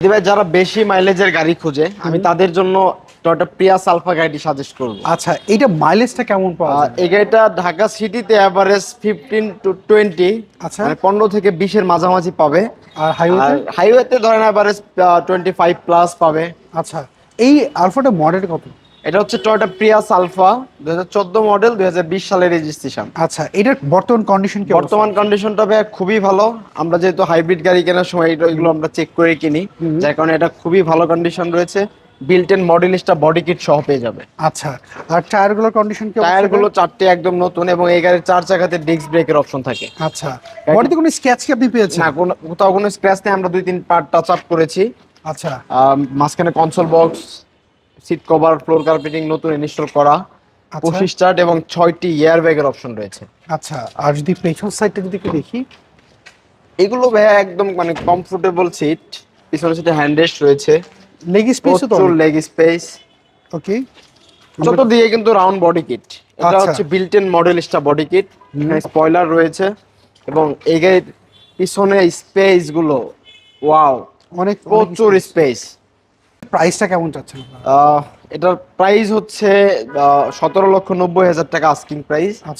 ভাই যারা বেশি মাইলেজের গাড়ি খুঁজে আমি তাদের জন্য টয়োটা প্রিয়াস আলফা গাড়িটি সাজেস্ট করব। আচ্ছা এটা মাইলেজটা কেমন পাওয়া যায়? এই গাড়িটা ঢাকা সিটিতে এভারেজ ফিফটিন টু টোয়েন্টি আচ্ছা। মানে পনেরো থেকে বিশের মাঝামাঝি পাবে। আর হাইওয়েতে হাইওয়ে হাইওয়েতে ধরেন এভারেজ টোয়েন্টি ফাইভ প্লাস পাবে। আচ্ছা এই আলফাটা মডেল কত? এটা হচ্ছে টয়োটা প্রিয়াস আলফা দুই হাজার চোদ্দ মডেল দুই হাজার বিশ সালের রেজিস্ট্রেশন আচ্ছা এটার বর্তমান কন্ডিশন কি বর্তমান কন্ডিশনটা ভাই খুবই ভালো। আমরা যেহেতু হাইব্রিড গাড়ি কেনার সময় এগুলো আমরা চেক করে কিনি। যার কারণে এটা খুবই ভালো কন্ডিশন রয়েছে। Built in Modellista body kit সহ পেয়ে যাবে। আচ্ছা আর টায়ারগুলোর কন্ডিশন কি টায়ারগুলো চারটে একদম নতুন এবং এই গাড়ির চার চাকাতে ডিস্ক ব্রেকের অপশন থাকে। আচ্ছা বডিতে কোনো স্ক্র্যাচ কি আপনি পেয়েছেন? না কোনো কোথাও কোনো স্ক্র্যাচ নেই আমরা দুই তিন পার্ট টাচ আপ করেছি। আচ্ছা। মাঝখানে console box seat cover floor carpeting নতুন ইনস্টল করা আচ্ছা। পঁচিশ স্টার্ট এবং ছয়টি এয়ার ব্যাগের অপশন রয়েছে। আচ্ছা আর যদি পেছন সাইডটা যদি একটু দেখি। এগুলো ভাইয়া একদম মানে কমফোর্টেবল সিট পিছনে সিটে হ্যান্ডরেস্ট রয়েছে। লেগ স্পেসও তো লেগ স্পেস ওকে যত দিয়ে কিন্তু রাউন্ড বডি কিট এটা আচ্ছা। হচ্ছে built in Modellista body kit spoiler রয়েছে। এবং এই গাড়ির পিছনে স্পেসগুলো ওয়াও অনেক প্রচুর স্পেস প্রাইসটা কেমন চাচ্ছেন এটার প্রাইস হচ্ছে সতেরো লক্ষ নব্বই হাজার টাকা আস্কিং প্রাইস আচ্ছা।